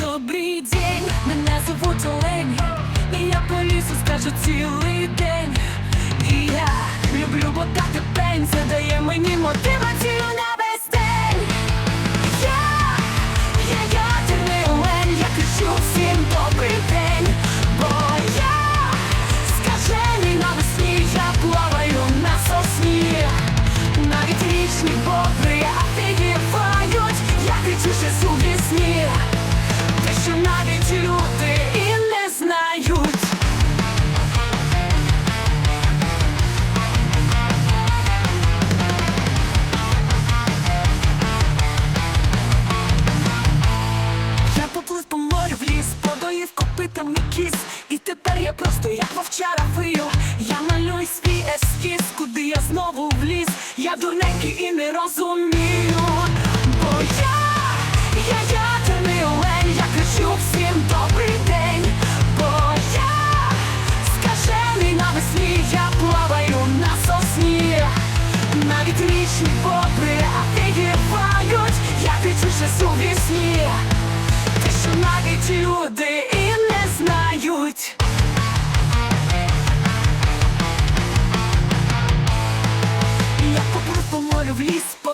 Добрий день, мене звуть Олень. І я по лісу скажу цілий день. І я люблю бо так пень Це дає мені мотивацію Навіть річні бобри офігівають Я кричу ще у вісні те, що навіть люди і не знають. Я поплив по морю в ліс, подоїв копитами кіс я знову вліз Я дурненький і не розумію Бо я, я ядерний олень. Я кричу всім добрий день Бо я скажений навесні Я плаваю на сосні. Навіть річні бобри офігівають Я ще у вісні. Те, що навіть люди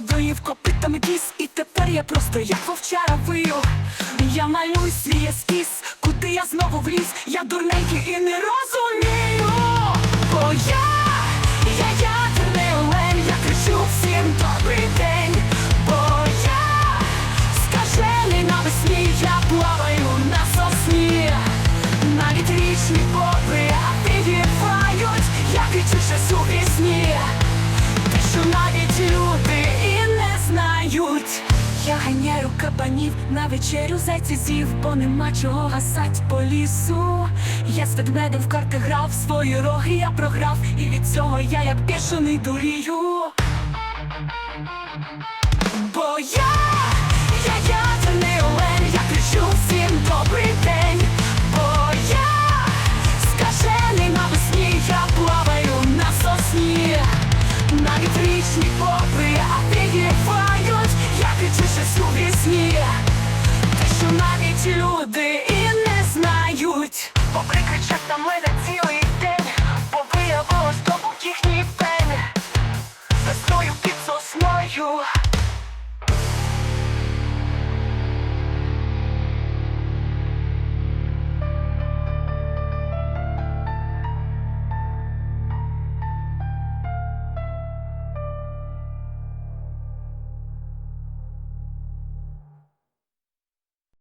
ліс, копитами кіс І тепер я просто як вовчара вию. Я малюю свій ескіз, куди я знову вліз? Я дурненький і не розумію Я ганяю кабанів на вечерю зайці бо нема чого гасать по лісу. Я з ведмедем в карти грав, свої роги я програв, і від цього я як бішений дурію. Бо я, я ядерний олень, я кричу всім добрий день. Бо я скажений навесні, я плаваю на сосні. Навіть річні бобри you